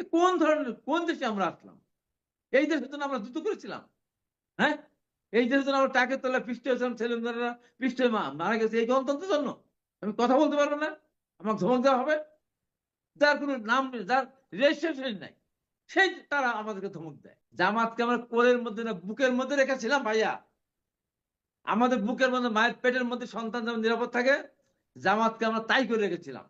এ কোন ধরনের, কোন দেশে আমরা আসলাম? এই দেশের জন্য আমরা যুদ্ধ করেছিলাম। হ্যাঁ? এই দেশের জন্য আমরা টাকের তলায় পৃষ্ঠ হয়েছিলাম ছেলেমেয়েরা পৃষ্ঠ মা- মারা গেছে। এই গণতন্ত্রের জন্য। আমি কথা বলতে পারব না। আমাকে ধমক দেওয়া হবে। যার কোনো নাম নেই, যার রেজিস্ট্রেশন নাই, সেই তারা আমাদেরকে ধমক দেয়। জামাতকে আমরা কোলের মধ্যে না, বুকের মধ্যে রেখেছিলাম, ভাইয়া। আমাদের বুকের মধ্যে, মায়ের পেটের মধ্যে সন্তান যেমন নিরাপদ থাকে, জামাতকে আমরা তাই করে রেখেছিলাম।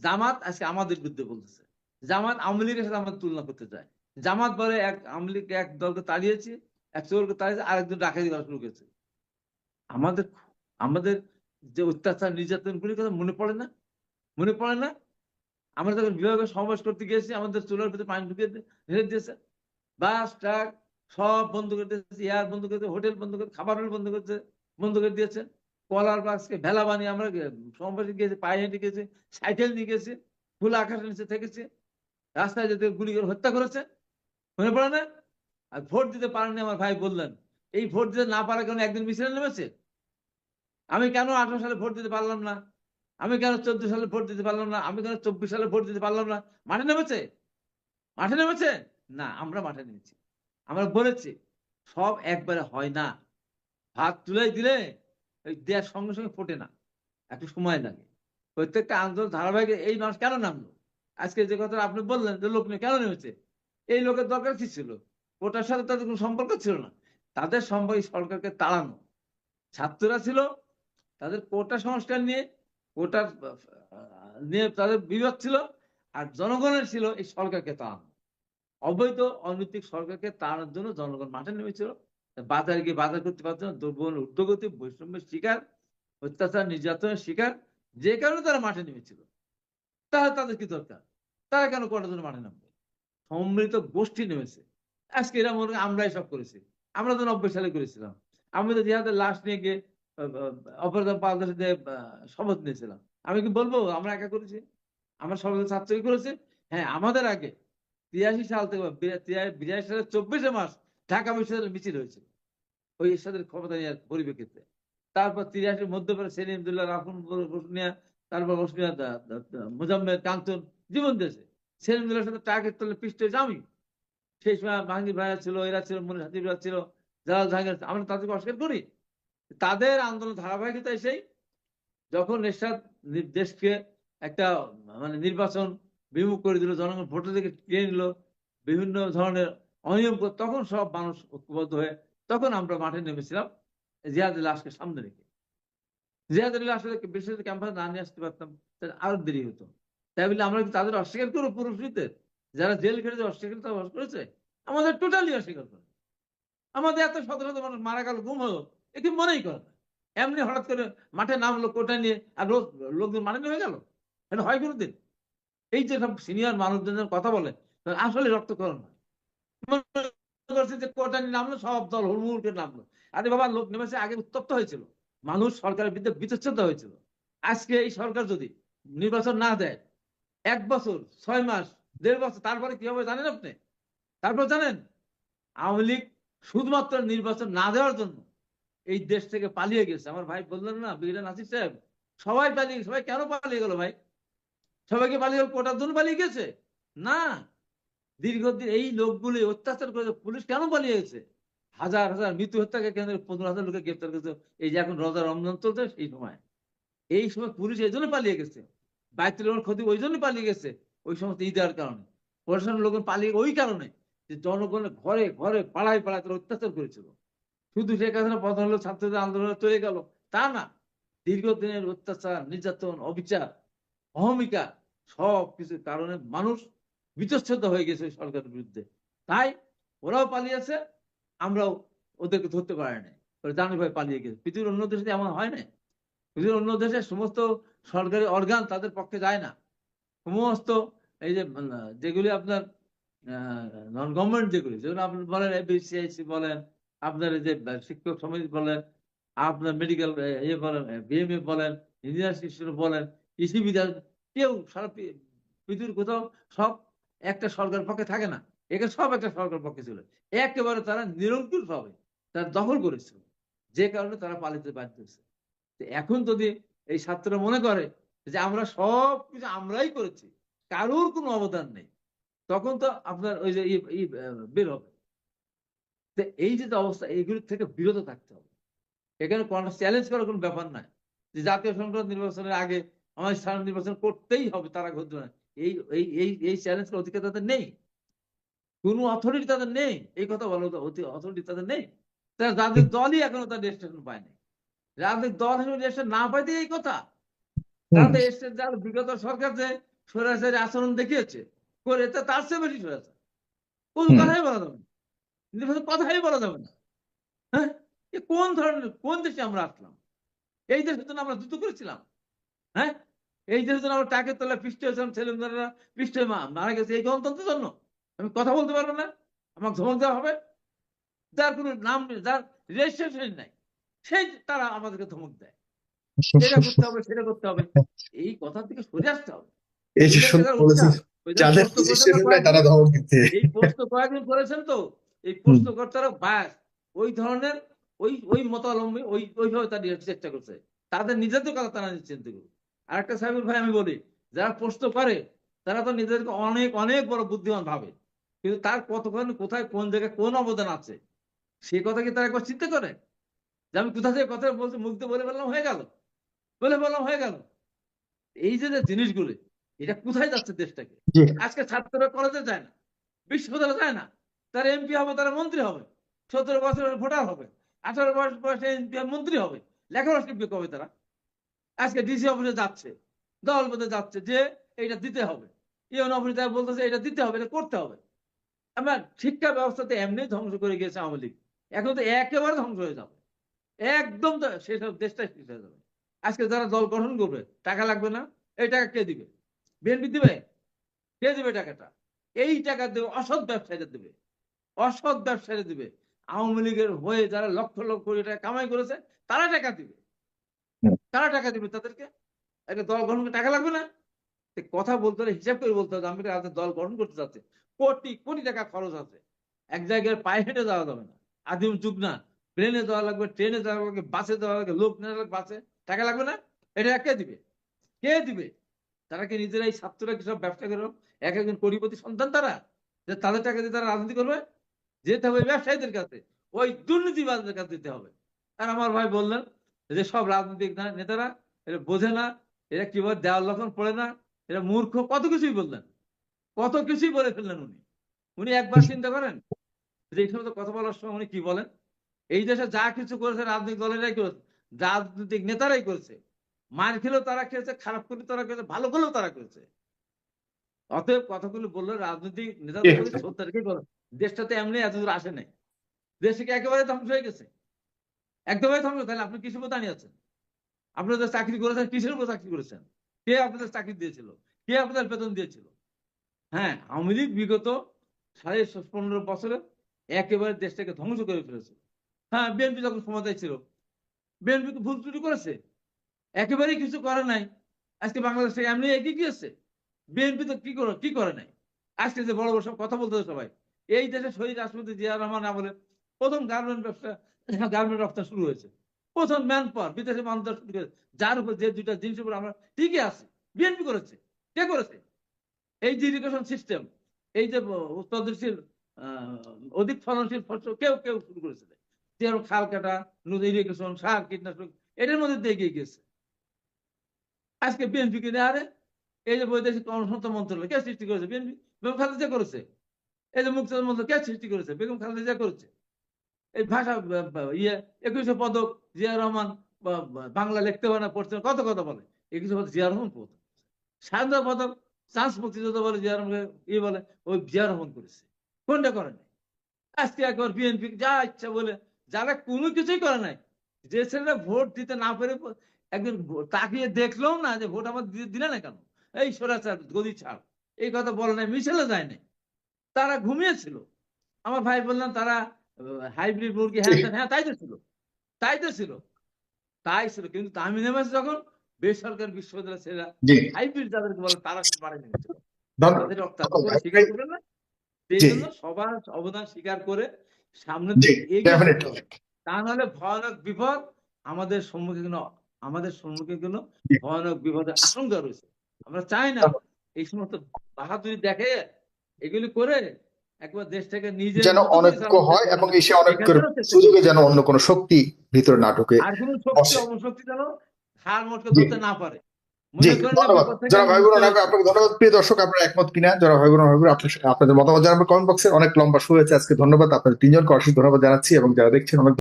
জামাত আজকে আমাদের বিরুদ্ধে বলতেছে। জামাত আওয়ামী লীগের সাথে আমাদের তুলনা করতে চাই। জামাত বলে এক, আওয়ামী লীগ এক দলকে তাড়িয়েছে, এক চোরকে তাড়িয়েছে, আরেকজন ডাকাতি করা শুরু করেছে। আমাদের আমাদের যে অত্যাচার, নির্যাতন গুলির কথা মনে পড়ে না? মনে পড়ে না? আমরা যখন বিভাগে সমাবেশ করতে গিয়েছি, আমাদের চুলার ভিতরে পানি ঢুকিয়ে ঢেলে দিয়েছে। বাস, ট্রাক সব বন্ধ করে দিয়েছে, এয়ার বন্ধ করে হোটেল বন্ধ করে, খাবার হোটেল বন্ধ করছে বন্ধ করে দিয়েছে। কলার বাক্সকে ভেলা বানিয়ে আমরা সমাবেশে গিয়েছি, পায়ে হেঁটে গেছি সাইকেল নিয়ে গেছি খোলা আকাশের নিচে থেকেছি। রাস্তায় যেতে গুলি করে হত্যা করেছে, মনে পড়ে না? আর ভোট দিতে পারেনি আমার ভাই বললেন। এই ভোট দিতে না পারার কারণে একদিন মিছিলে নেমেছে? আমি কেন আঠারো সালে ভোট দিতে পারলাম না? আমি কেন চোদ্দ সালে ভোট দিতে পারলাম না? আমি কেন চব্বিশ সালে ভোট দিতে পারলাম না? মাঠে নেমেছে? মাঠে নেমেছে? না, আমরা মাঠে নেমেছি। আমরা বলেছি, সব একবারে হয় না। ভাত তুলে দিলে ওই দেওয়ার সঙ্গে সঙ্গে ফোটে না। একটু সময় লাগে। প্রত্যেকটা আন্দোলন ধারাবাহিক এই মানুষ কেন নামলো? আজকে যে কথা আপনি বললেন, যে লোক নিয়ে কেন নেমেছে? এই লোকের দরকার কি ছিল? ওটার সাথে তাদের কোনো সম্পর্ক ছিল না। তাদের সম্পর্ক সরকারকে তাড়ানো। ছাত্ররা ছিল, তাদের কোটা সংস্কার নিয়ে কোটার নিয়ে তাদের বিবাদ ছিল, আর জনগণের ছিল এই সরকারকে তাড়ানো। অবৈধ, অনৈতিক সরকারকে তাড়ানোর জন্য জনগণ মাঠে নেমেছিল। বাজারে গিয়ে বাজার করতে পারছে না দ্রব্য উদ্যোগতি বৈষম্যের শিকার, অত্যাচার, নির্যাতনের শিকার, যে কারণে তারা মাঠে নেমেছিল। তাহলে তাদের কি দরকার? তারা কেন করার জন্য মাঠে নামবে সম্মিলিত গোষ্ঠী নেমেছে। আজকে এরা মনে আমরাই সব করেছি। আমরা তো নব্বই সালে করেছিলাম। আমি তো জিহাদের লাশ নিয়ে গিয়ে অপরাধ পাল্টাতে শপথ নিয়েছিলাম। আমি কি বলব? আমরা একা করেছি। আমরা সবাই ছাত্রই করেছি। হ্যাঁ আমাদের আগে তিরাশি সাল থেকে বিরাশি সালের চব্বিশে মাস ঢাকা বিশ্ববিদ্যালয় মিছিল হয়েছিল। ওই এরশাদের ক্ষমতা নেওয়ার পরিপ্রেক্ষিতে। তারপর তিরাশি মধ্যপ্রদেশ সেলিমদুল্লাহ রাফুন তারপর মুজাম্মেদ কান্তন জীবন দেশে সেলিমদুল্লাহর সাথে টার্গেট পিষ্ট হয়েছে আমি সেই সময় মাহিনী ভাইয়া ছিল, এরা ছিল, মনির হাতিবরা ছিল, জালাল জাহাঙ্গীর আমরা তাদেরকে অস্বীকার করি। তাদের আন্দোলন ধারাবাহিকতা এসেই যখন এরশাদ দেশকে একটা মানে নির্বাচন বিমুখ করে দিল, জনগণ ভোটার থেকে টেনে নিল, বিভিন্ন ধরনের অনিয়ম তখন সব মানুষ ঐক্যবদ্ধ হয়ে, তখন আমরা মাঠে নেমেছিলাম জিয়াদের লাশকে সামনে রেখে। জিয়াদের লাশ বিশেষ ক্যাম্পাসে না নিয়ে আসতে পারতাম, তাহলে আরও দেরি হতো। তাই বলে আমরা তাদের অস্বীকার করব? পুরুষদের যারা জেল খেটেছে, অস্বীকার করেছে? আমাদের টোটালি অস্বীকার করে। আমাদের এত শত শত মানুষ মারা গেল, গুম হলো, এ কি মনেই করে না। এমনি হঠাৎ করে মাঠে নামলো কোটা নিয়ে, আর লোক লোকজন মানে হয়ে গেল? এটা হয় কোনোদিন? এই যে সব সিনিয়র মানুষজন যখন কথা বলে আসলে রক্তকরণ হয়। কোটা নিয়ে নামলো, সব দল হুড়মুড় করে নামলো। আরে বাবা, লোক নেমেছে, আগে উত্তপ্ত হয়েছিল। মানুষ সরকারের বিরুদ্ধে বিতচ্ছেদ হয়েছিল। আজকে এই সরকার যদি নির্বাচন না দেয় এক বছর, ছয় মাস, দেড় বছর, তারপরে কি হবে জানেন আপনি? তারপর জানেন, আওয়ামী লীগ শুধুমাত্র নির্বাচন না দেওয়ার জন্য এই দেশ থেকে পালিয়ে গেছে। আমার ভাই বললেন না বিরান নাসির সাহেব, সবাই পালিয়ে সবাই কেন পালিয়ে গেল ভাই? সবাইকে পালিয়ে গেল, কোটার জন্য পালিয়ে গেছে? না। দীর্ঘদিন এই লোকগুলি অত্যাচার করেছে, পুলিশ কেন পালিয়ে গেছে? হাজার হাজার মৃত্যু হত্যাকে কেন্দ্রে পনেরো হাজার লোকে গ্রেপ্তার করেছে। এই যে এখন রোজা রমজান চলছে সেই সময়। এই সময় পুলিশ এই জন্য পালিয়ে গেছে। বাইতুল ক্ষতি ওই জন্য পালিয়ে গেছে, ওই সমস্ত ঈদের কারণে। প্রশাসনের লোকজন পালিয়ে ওই কারণে যে জনগণের ঘরে ঘরে, পাড়ায় পাড়ায় তারা অত্যাচার করেছিল। শুধু শেখ হাসিনা প্রধান হলো ছাত্রদের আন্দোলনে চলে গেল, তা না। দীর্ঘদিনের অত্যাচার, নির্যাতন, অবিচার, অহমিকা সব কিছুর কারণে মানুষ বিতচ্ছেদ হয়ে গেছে সরকারের বিরুদ্ধে। তাই ওরাও পালিয়েছে আমরাও ওদেরকে ধরতে পারি ওরা জানি ভাই পালিয়ে গেছে। পৃথিবীর অন্য দেশে এমন হয় না পৃথিবীর অন্য দেশে সমস্ত সরকারি অর্গান তাদের পক্ষে যায় না। সমস্ত এই যে যেগুলি আপনার নন গভর্নমেন্ট যেগুলি, যেগুলো আপনি বলেন এবিসিআইসি বলেন, আপনার যে শিক্ষক সমিতি বলেন, আপনার মেডিকেল ইয়ে বলেন বিএমএ বলেন ইঞ্জিনিয়ার শিক্ষক বলেন বিদ্যা, কেউ সারা পৃথিবীর কোথাও সব একটা সরকার পক্ষে থাকে না। এখানে সব একটা সরকার পক্ষে ছিল একেবারে তারা নিরঙ্কুশ ভাবে তারা দখল করেছিল যে কারণে তারা পালিতে বাধ্য হয়েছে। এখন যদি এই ছাত্ররা মনে করে যে আমরা সব কিছু আমরাই করেছি, কারোর কোনো অবদান নেই। তখন তো আপনার ওই যে বের হবে। তো এই যে অবস্থা, এইগুলোর থেকে বিরত থাকতে হবে। এখানে কোনো চ্যালেঞ্জ করার কোনো ব্যাপার নাই যে জাতীয় সংসদ নির্বাচনের আগে আমাদের স্থানীয় নির্বাচন করতেই হবে, তারা ঘটবে না এই এই এই এই চ্যালেঞ্জের অধিকার তাদের নেই। কোনো অথরিটি তাদের নেই। এই কথা বলো অথরিটি তাদের নেই। তারা রাজনৈতিক দলই এখনও তার রেজিস্ট্রেশন পায়নি। রাজনৈতিক দল হিসেবে রেজিস্ট্রেশন না পাইতে এই কথা। তো যার বিগত সরকার যে সরাসরি আচরণ দেখিয়েছে করে তা তার চেয়ে বেশি সরাসরি কোন। কথাই বলা যাবে না। নির্বাচন কথাই বলা যাবে না। হ্যাঁ? কোন ধরনের কোন দেশে আমরা আসলাম? এই দেশের জন্য আমরা যুদ্ধ করেছিলাম। হ্যাঁ? এই দেশের জন্য আমরা টাকের তলায় পৃষ্ঠ হয়েছিলাম ছেলেমেয়েরা পৃষ্ঠ হয়ে মা- মারা গেছে। এই গণতন্ত্রের জন্য আমি কথা বলতে পারব না। আমাকে ধমক দেওয়া হবে। যার কোনো নাম নেই যার রেজিস্ট্রেশন নাই। সেই তারা আমাদেরকে ধমক দেয়। এটা করতে হবে সেটা করতে হবে এই কথা থেকে সরে আসতে হবে একটা তাদের তারা চিন্তা করবে আরেকটা সাহেবের ভাই আমি বলি যারা প্রশ্ন করে তারা তো নিজেদেরকে অনেক অনেক বড় বুদ্ধিমান ভাবে কিন্তু তার কতক্ষণ কোথায় কোন জায়গায় কোন অবদান আছে সেই কথা কি তারা একবার চিন্তা করে যে আমি কোথা থেকে কথা বলছি মুখ দিয়ে বলে বললাম হয়ে গেল। বলে বললাম হয়ে গেল। এই যে যে জিনিসগুলো এটা কোথায় যাচ্ছে দেশটাকে? আজকে ছাত্ররা কলেজে যায় না বিশ্ববিদ্যালয়ে যায় না। তারা এমপি হবে তারা মন্ত্রী হবে। সতেরো বছরের ভোটার হবে আঠারো বয়স বয়সে এমপি মন্ত্রী হবে। লেখাপড়া শিখবে কবে তারা? আজকে ডিসি অফিসে যাচ্ছে দল বেঁধে যাচ্ছে যে এইটা দিতে হবে। ইউন অফিসে তারা বলতেছে এটা দিতে হবে এটা করতে হবে। আমার শিক্ষা ব্যবস্থাতে এমনি ধ্বংস করে গিয়েছে আওয়ামী লীগ। এখন তো একেবারে ধ্বংস হয়ে যাবে। একদম সেসব দেশটাই শেষ হয়ে যাবে। আজকে যারা দল গঠন করবে টাকা লাগবে না? এই টাকা কে দিবে? বিএনপি দিবে? কে দিবে টাকাটা? এই টাকা দেবে অসৎ ব্যবসায়ীরা দেবে। অসৎ ব্যবসায়ীরা দিবে। আওয়ামী লীগের হয়ে যারা লক্ষ লক্ষ কোটি টাকা কামাই করেছে তারা টাকা দিবে। তারা টাকা দিবে তাদেরকে? একটা দল গঠন টাকা লাগবে না? কথা বলতে হলে হিসাব করে বলতে হবে আমি দল গঠন করতে যাচ্ছে। কোটি কোটি টাকা খরচ আছে। এক জায়গায় পায়ে হেঁটে যাওয়া যাবে না। আদিম যুগ না। প্লেনে যাওয়া লাগবে ট্রেনে যাওয়া লাগবে বাসে যাওয়া লাগবে, লোক নেওয়া লাগবে বাসে টাকা লাগবে না? এটা কে দিবে? কে দিবে? তারা কি নিজেরাই ছাত্ররা কি সব ব্যবসা করে এক একজন কোটিপতি সন্তান তারা? যে তাদের টাকা দিয়ে তারা রাজনীতি করবে? যেতে হবে ব্যবসায়ীদের কাছে। ওই দুর্নীতিবাজদের কাছে দিতে হবে। আর আমার ভাই বললেন যে সব রাজনৈতিক নেতারা এটা বোঝে না, এরা কীভাবে দেওয়াল লক্ষণ পড়ে না, এরা মূর্খ, কত কিছুই বললেন। কত কিছুই বলে ফেললেন উনি। উনি একবার চিন্তা করেন? যে এই সমস্ত কথা বলার সময় উনি কি বলেন? এই দেশে যা কিছু করেছে রাজনৈতিক দলেরাই করেছে রাজনৈতিক নেতারাই করেছে। মার খেলেও তারা খেয়েছে খারাপ করলেও তারা করেছে ভালো করলেও তারা করেছে। অতএব কথাগুলো বলল রাজনৈতিক নেতা সত্তরকে করে দেশটাতে এমনি এত দূর আসে নাই। দেশকে একেবারে ধ্বংস হয়ে গেছে? একদমই ধ্বংস। তাহলে আপনি কিসের উপর দাঁড়িয়ে আছেন? আপনাদের চাকরি করেছেন কিসের উপর চাকরি করেছেন? কে আপনাদের চাকরি দিয়েছিল? কে আপনাদের বেতন দিয়েছিল? হ্যাঁ আওয়ামী লীগ বিগত সাড়ে পনেরো বছরে একেবারে দেশটাকে ধ্বংস করে ফেলেছে। হ্যাঁ বিএনপি যখন ক্ষমতায় ছিল বিএনপি ভুল ত্রুটি করেছে? একেবারেই কিছু করে নাই। আজকে বাংলাদেশ থেকে এমনি এগিয়ে গিয়েছে। বিএনপি তো কি করে কি করে নাই? আজকে যে বড় বড় সব কথা বলতে সবাই, এই দেশে শহীদ রাষ্ট্রপতি জিয়া রহমান আমলে প্রথম গার্মেন্ট ব্যবসা গার্মেন্ট রপ্তানি শুরু হয়েছে। প্রথম ম্যান পাওয়ার বিদেশে মানুষ শুরু করেছে যার উপর যে দুইটা জিনিসের উপর আমরা ঠিকই আছি। বিএনপি করেছে। কে করেছে? এই যে ইরিগেশন সিস্টেম এই যে উৎপাদনশীল অধিক ফলনশীল ফসল কেউ কেউ শুরু করেছে। যেরকম খাল কাটা নদী ইরিগেশন সার কীটনাশক এটার মধ্যে দিয়ে এগিয়ে গেছে। আজকে বিএনপি কিনে আরে এই যে বৈদেশিক কর্মসংস্থান মন্ত্রণালয় কে সৃষ্টি করেছে বিএনপি বেগম খালেদা জিয়া করেছে। এই যে মুক্তিযোদ্ধা মন্ত্রণালয় কে সৃষ্টি করেছে? বেগম খালেদা জিয়া করেছে। এই ভাষা ইয়ে একুশে পদক জিয়া রহমান বাংলা লিখতে পারে না না, কত কথা বলে? একুশে পদক জিয়া রহমান পদক স্বাধীনতা পদক চান্স মুক্তিযোদ্ধা বলে জিয়া রহমান ইয়ে বলে ওই জিয়া রহমান করেছে। কোনটা করে নাই? আজকে একবার বিএনপি যা ইচ্ছা বলে যারা কোনো কিছুই করে নাই যে ছেলেরা ভোট দিতে না পেরে একদিন তাকিয়ে দেখলেও না যে ভোট আমার দিলে না কেন? এই সরাচার গদি ছাড় এই কথা বলে নাই মিশেলে যায় নাই। তারা ঘুমিয়েছিল। আমার ভাই বললেন তারা হাইব্রিড মুরগি হ্যাঁ হ্যাঁ তাই তো ছিল তাই তো ছিল তাই ছিল। কিন্তু আমি নেমেছে যখন বেসরকারি বিশ্ববিদ্যালয় ছেলেরা হাইব্রিড যাদেরকে বলে তারা বাড়ি নেমেছিল তাদের অত্যাচার স্বীকার করবেন না। সেই জন্য সবার অবদান স্বীকার করে সামনে। তা নাহলে ভয়ানক বিপদ আমাদের সম্মুখে কোনো আমাদের সম্মুখে কোনো ভয়ানক বিপদের আশঙ্কা রয়েছে। আমরা চাই না এই সমস্ত বাহাদুরি দেখে এগুলি করে একবার দেশটাকে নিজে যেন অনৈক্য হয় এবং এসে অনৈক্যের সুযোগে যেন অন্য কোনো শক্তি ভিতরে না ঢুকে আর কোন শক্তি বসে। অপশক্তি যেন হার মোটকে ধরতে না পারে। জি ধন্যবাদ। যারা ভাই বোন আপনাকে ধন্যবাদ। প্রিয় দর্শক আপনারা একমত কিনা? যারা ভাই বোন ভাই বোন আপনার আপনাদের মতামত জানাবেন কমেন্ট বক্সে। অনেক লম্বা শুরু হয়েছে আজকে। ধন্যবাদ আপনাদের তিনজনকে। অশেষ ধন্যবাদ জানাচ্ছি এবং যারা দেখছেন অনেক